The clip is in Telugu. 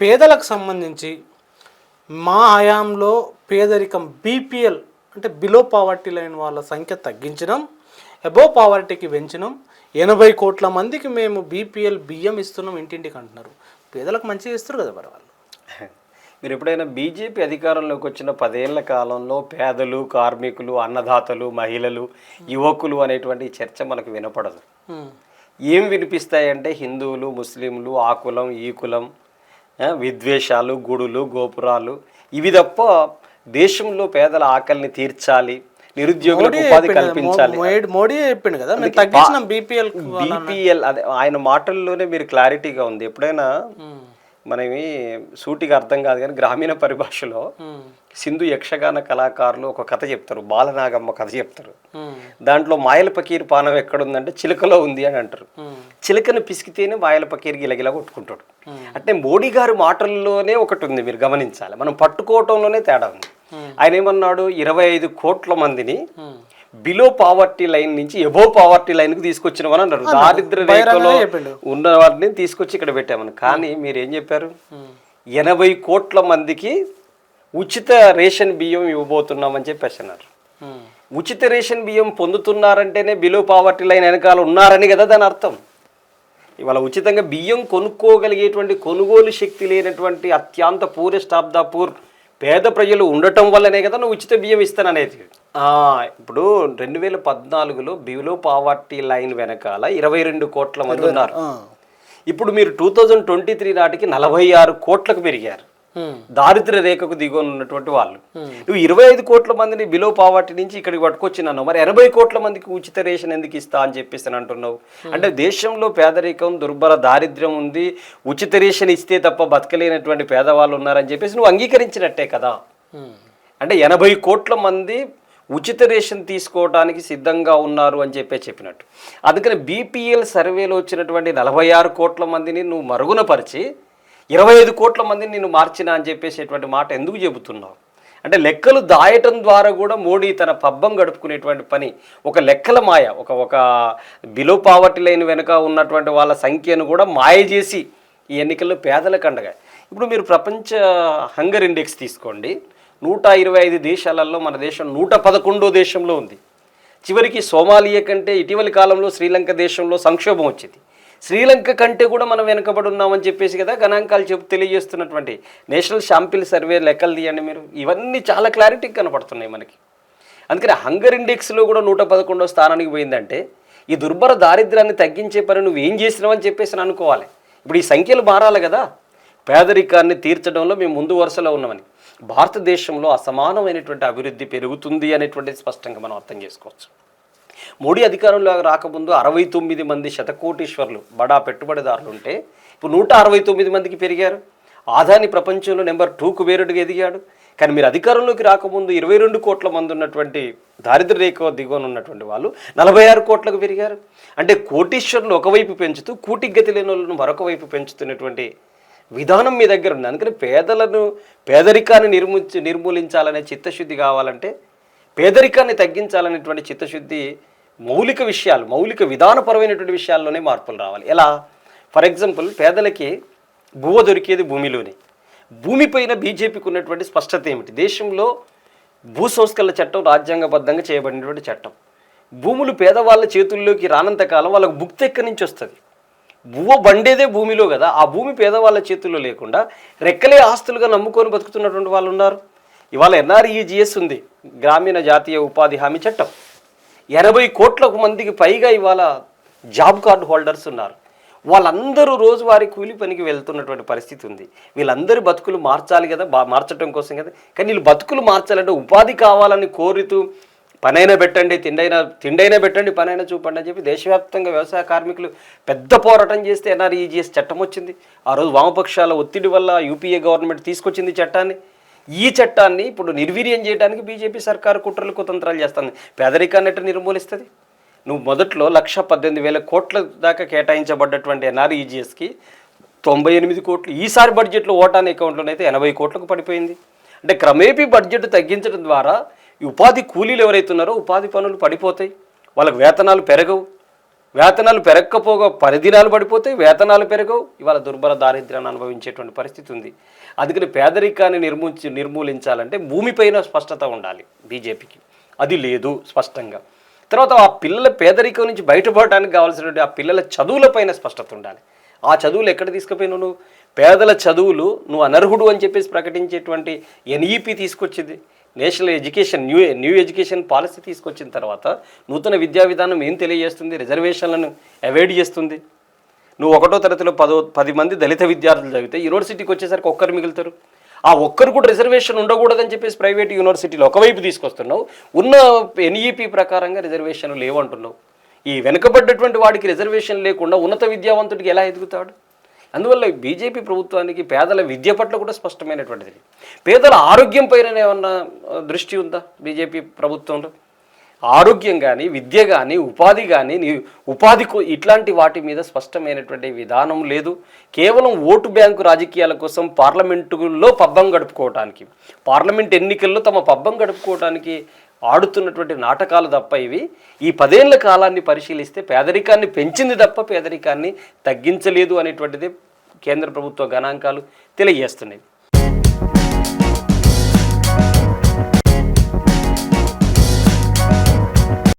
పేదలకు సంబంధించి మా హయాంలో పేదరికం బీపీఎల్ అంటే బిలో పావర్టీ లైన్ వాళ్ళ సంఖ్య తగ్గించడం అబో పావర్టీకి పెంచడం ఎనభై కోట్ల మందికి మేము బీపీఎల్ బియ్యం ఇస్తున్నాం ఇంటింటికి అంటున్నారు. పేదలకు మంచిగా ఇస్తారు కదా మరి వాళ్ళు. మీరు ఎప్పుడైనా బీజేపీ అధికారంలోకి వచ్చిన పదేళ్ళ కాలంలో పేదలు కార్మికులు అన్నదాతలు మహిళలు యువకులు అనేటువంటి చర్చ మనకు వినపడదు. ఏం వినిపిస్తాయంటే హిందువులు ముస్లింలు ఆ కులం ఈ కులం విద్వేషాలు గుడులు గోపురాలు. ఇవి తప్ప దేశంలో పేదల ఆకలిని తీర్చాలి నిరుద్యోగులకు ఉపాధి కల్పించాలి. మోడీ- చెప్పిండు కదా బీపీఎల్ బీపీఎల్ అదే ఆయన మాటల్లోనే మీరు క్లారిటీగా ఉంది. ఎప్పుడైనా మనవి సూటిగా అర్థం కాదు కానీ గ్రామీణ పరిభాషలో సింధు యక్షగాన కళాకారులు ఒక కథ చెప్తారు బాలనాగమ్మ కథ చెప్తారు. దాంట్లో మాయల పకీర్ పానం ఎక్కడుందంటే చిలకలో ఉంది అని అంటారు. చిలకను పిసికితేనే మాయల పకీర్ గిలగిలా కొట్టుకుంటాడు. అంటే మోడీ గారి మాటల్లోనే ఒకటి ఉంది మీరు గమనించాలి. మనం పట్టుకోవటంలోనే తేడా ఉంది. ఆయన ఏమన్నాడు? ఇరవై ఐదు కోట్ల మందిని బిలో పావర్టీ లైన్ నుంచి ఎబో పావర్టీ లైన్కు తీసుకొచ్చినామని అన్నారు. దారిద్ర రేఖలో. ఉన్న వాటిని తీసుకొచ్చి ఇక్కడ పెట్టామని. కానీ మీరు ఏం చెప్పారు ఎనభై కోట్ల మందికి ఉచిత రేషన్ బియ్యం ఇవ్వబోతున్నామని చెప్పేసి అన్నారు. ఉచిత రేషన్ బియ్యం పొందుతున్నారంటేనే బిలో పావర్టీ లైన్ వెనకాల ఉన్నారని కదా దాని అర్థం. ఇవాళ ఉచితంగా బియ్యం కొనుక్కోగలిగేటువంటి కొనుగోలు శక్తి లేనటువంటి అత్యంత పూరెస్ట్ ఆఫ్ ద పూర్ పేద ప్రజలు ఉండటం వల్లనే కదా నువ్వు ఉచిత బియ్యం ఇస్తాననేది. ఇప్పుడు రెండు వేల పద్నాలుగులో బిలో పావర్టీ లైన్ వెనకాల ఇరవై రెండు కోట్ల మంది ఉన్నారు. ఇప్పుడు మీరు టూ థౌజండ్ ట్వంటీ త్రీ నాటికి నలభై ఆరు కోట్లకు పెరిగారు. దారిద్ర్య రేఖకు దిగువన ఉన్నటువంటి వాళ్ళు నువ్వు ఇరవై ఐదు కోట్ల మందిని బిలో పావర్టీ నుంచి ఇక్కడికి పట్టుకొచ్చినాను మరి ఎనభై కోట్ల మందికి ఉచిత రేషన్ ఎందుకు ఇస్తా అని చెప్పేసి అంటున్నావు. అంటే దేశంలో పేదరికం దుర్భర దారిద్ర్యం ఉంది. ఉచిత రేషన్ ఇస్తే తప్ప బతకలేనటువంటి పేదవాళ్ళు ఉన్నారని చెప్పేసి నువ్వు అంగీకరించినట్టే కదా. అంటే ఎనభై కోట్ల మంది ఉచిత రేషన్ తీసుకోవడానికి సిద్ధంగా ఉన్నారు అని చెప్పే చెప్పినట్టు. అందుకని బీపీఎల్ సర్వేలో వచ్చినటువంటి నలభై ఆరు కోట్ల మందిని నువ్వు మరుగునపరిచి ఇరవై ఐదు కోట్ల మందిని నేను మార్చినా అని చెప్పేసేటువంటి మాట ఎందుకు చెబుతున్నావు? అంటే లెక్కలు దాయటం ద్వారా కూడా మోడీ తన పబ్బం గడుపుకునేటువంటి పని ఒక లెక్కల మాయ ఒక ఒక బిలో పావర్టీ లైన్ వెనుక ఉన్నటువంటి వాళ్ళ సంఖ్యను కూడా మాయ చేసి ఈ ఎన్నికల్లో పేదలకు అండగా ఇప్పుడు మీరు ప్రపంచ హంగర్ ఇండెక్స్ తీసుకోండి. నూట ఇరవై ఐదు దేశాలలో మన దేశం నూట పదకొండో దేశంలో ఉంది. చివరికి సోమాలియా కంటే ఇటీవలి కాలంలో శ్రీలంక దేశంలో సంక్షోభం వచ్చింది. శ్రీలంక కంటే కూడా మనం వెనుకబడి ఉన్నామని చెప్పేసి కదా గణాంకాలు చెప్పు తెలియజేస్తున్నటువంటి నేషనల్ షాంపిల్ సర్వే లెక్కలు తీయండి మీరు. ఇవన్నీ చాలా క్లారిటీ కనపడుతున్నాయి మనకి. అందుకని హంగర్ ఇండెక్స్లో కూడా నూట పదకొండో స్థానానికి పోయిందంటే ఈ దుర్భర దారిద్ర్యాన్ని తగ్గించే పని నువ్వు ఏం చేసినావని చెప్పేసి అనుకోవాలి. ఇప్పుడు ఈ సంఖ్యలు మారాలి కదా. పేదరికాన్ని తీర్చడంలో మేము ముందు వరుసలో ఉన్నామని. భారతదేశంలో అసమానమైనటువంటి అభివృద్ధి పెరుగుతుంది అనేటువంటిది స్పష్టంగా మనం అర్థం చేసుకోవచ్చు. మోడీ అధికారంలో రాకముందు అరవై తొమ్మిది మంది శతకోటీశ్వర్లు బడా పెట్టుబడిదారులు ఉంటే ఇప్పుడు నూట అరవై తొమ్మిది మందికి పెరిగారు. ఆదాని ప్రపంచంలో నెంబర్ టూకు వేరుడుగా ఎదిగాడు. కానీ మీరు అధికారంలోకి రాకముందు ఇరవై రెండు కోట్ల మంది ఉన్నటువంటి దారిద్ర రేఖ దిగువన ఉన్నటువంటి వాళ్ళు నలభై ఆరు కోట్లకు పెరిగారు. అంటే కోటీశ్వరులు ఒకవైపు పెంచుతూ కూటిగతి లేని వాళ్ళను మరొక వైపు పెంచుతున్నటువంటి విధానం మీ దగ్గర ఉంది. అందుకని పేదలను పేదరికాన్ని నిర్మించి నిర్మూలించాలనే చిత్తశుద్ధి కావాలంటే పేదరికాన్ని తగ్గించాలనేటువంటి చిత్తశుద్ధి మౌలిక విషయాలు మౌలిక విధానపరమైనటువంటి విషయాల్లోనే మార్పులు రావాలి. ఎలా? ఫర్ ఎగ్జాంపుల్ పేదలకి భూవ దొరికేది భూమిలోనే. భూమిపైన బీజేపీకి ఉన్నటువంటి స్పష్టత ఏమిటి? దేశంలో భూ సంస్కరణ చట్టం రాజ్యాంగబద్ధంగా చేయబడినటువంటి చట్టం. భూములు పేదవాళ్ళ చేతుల్లోకి రానంత కాలం వాళ్ళకు భుక్తి ఎక్కడి నుంచి వస్తుంది? భూవ బండేదే భూమిలో కదా. ఆ భూమి పేదవాళ్ళ చేతుల్లో లేకుండా రెక్కలే ఆస్తులుగా నమ్ముకొని బతుకుతున్నటువంటి వాళ్ళు ఉన్నారు. ఇవాళ ఎన్ఆర్ఈజిఎస్ ఉంది. గ్రామీణ జాతీయ ఉపాధి హామీ చట్టం. ఎనభై కోట్లకు మందికి పైగా ఇవాళ జాబ్ కార్డు హోల్డర్స్ ఉన్నారు. వాళ్ళందరూ రోజువారీ కూలి పనికి వెళ్తున్నటువంటి పరిస్థితి ఉంది. వీళ్ళందరూ బతుకులు మార్చాలి కదా బా మార్చడం కోసం కదా. కానీ వీళ్ళు బతుకులు మార్చాలంటే ఉపాధి కావాలని కోరుతూ పనైనా పెట్టండి తిండైనా తిండైనా పెట్టండి పనైనా చూపండి అని చెప్పి దేశవ్యాప్తంగా వ్యవసాయ కార్మికులు పెద్ద పోరాటం చేస్తే ఎన్ఆర్ఈజీఎస్ చట్టం వచ్చింది. ఆ రోజు వామపక్షాల ఒత్తిడి వల్ల యూపీఏ గవర్నమెంట్ తీసుకొచ్చింది చట్టాన్ని. ఈ చట్టాన్ని ఇప్పుడు నిర్వీర్యం చేయడానికి బీజేపీ సర్కారు కుట్రలు కుతంత్రాలు చేస్తుంది. పేదరికాన్ని ఎట్లా నిర్మూలిస్తుంది? నువ్వు మొదట్లో లక్ష పద్దెనిమిది వేల కోట్ల దాకా కేటాయించబడ్డటువంటి ఎన్ఆర్ఈజిఎస్కి తొంభై ఎనిమిది కోట్లు ఈసారి బడ్జెట్లో ఓటాన్ అకౌంట్లోనైతే ఎనభై కోట్లకు పడిపోయింది. అంటే క్రమేపీ బడ్జెట్ తగ్గించడం ద్వారా ఈ ఉపాధి కూలీలు ఎవరైతున్నారో ఉపాధి పనులు పడిపోతాయి. వాళ్ళకి వేతనాలు పెరగవు. వేతనాలు పెరగకపోగా పరిదినాలు పడిపోతే వేతనాలు పెరగవు. ఇవాళ దుర్బల దారిద్ర్యాన్ని అనుభవించేటువంటి పరిస్థితి ఉంది. అందుకని పేదరికాన్ని నిర్మూలించి నిర్మూలించాలంటే భూమిపైన స్పష్టత ఉండాలి బీజేపీకి. అది లేదు స్పష్టంగా. తర్వాత ఆ పిల్లల పేదరికం నుంచి బయటపడడానికి కావాల్సినటువంటి ఆ పిల్లల చదువులపైన స్పష్టత ఉండాలి. ఆ చదువులు ఎక్కడ తీసుకుపోయినావు నువ్వు? పేదల చదువులు నువ్వు అనర్హుడు అని చెప్పేసి ప్రకటించేటువంటి ఎన్ఈపి తీసుకొచ్చింది. National education new new education policy తీసుకొచ్చిన తర్వాత నూతన విద్యా విధానం ఏం తెలియజేస్తుంది? రిజర్వేషన్లను అవాయిడ్ చేస్తుంది. నువ్వు ఒకటో తరగతిలో పదో పది మంది దళిత విద్యార్థులు చదివితే యూనివర్సిటీకి వచ్చేసరికి ఒక్కరు మిగులుతారు. ఆ ఒక్కరు కూడా రిజర్వేషన్ ఉండకూడదని చెప్పేసి ప్రైవేట్ యూనివర్సిటీలో ఒకవైపు తీసుకొస్తున్నావు. ఉన్న ఎన్ఈపి ప్రకారంగా రిజర్వేషన్ లేవంటున్నావు. ఈ వెనుకబడ్డటువంటి వాడికి రిజర్వేషన్ లేకుండా ఉన్నత విద్యావంతుడికి ఎలా ఎదుగుతాడు? అందువల్ల బీజేపీ ప్రభుత్వానికి పేదల విద్య పట్ల కూడా స్పష్టమైనటువంటిది. పేదల ఆరోగ్యం పైన ఏమన్నా దృష్టి ఉందా బీజేపీ ప్రభుత్వంలో? ఆరోగ్యం కానీ విద్య కానీ ఉపాధి కానీ ఉపాధి ఇట్లాంటి వాటి మీద స్పష్టమైనటువంటి విధానం లేదు. కేవలం ఓటు బ్యాంకు రాజకీయాల కోసం పార్లమెంటులో పబ్బం గడుపుకోవటానికి పార్లమెంట్ ఎన్నికల్లో తమ పబ్బం గడుపుకోవటానికి ఆడుతున్నటువంటి నాటకాలు తప్ప ఇవి. ఈ పదేళ్ళ కాలాన్ని పరిశీలిస్తే పేదరికాన్ని పెంచింది తప్ప పేదరికాన్ని తగ్గించలేదు అనేటువంటిది కేంద్ర ప్రభుత్వ గణాంకాలు తెలియజేస్తున్నాయి.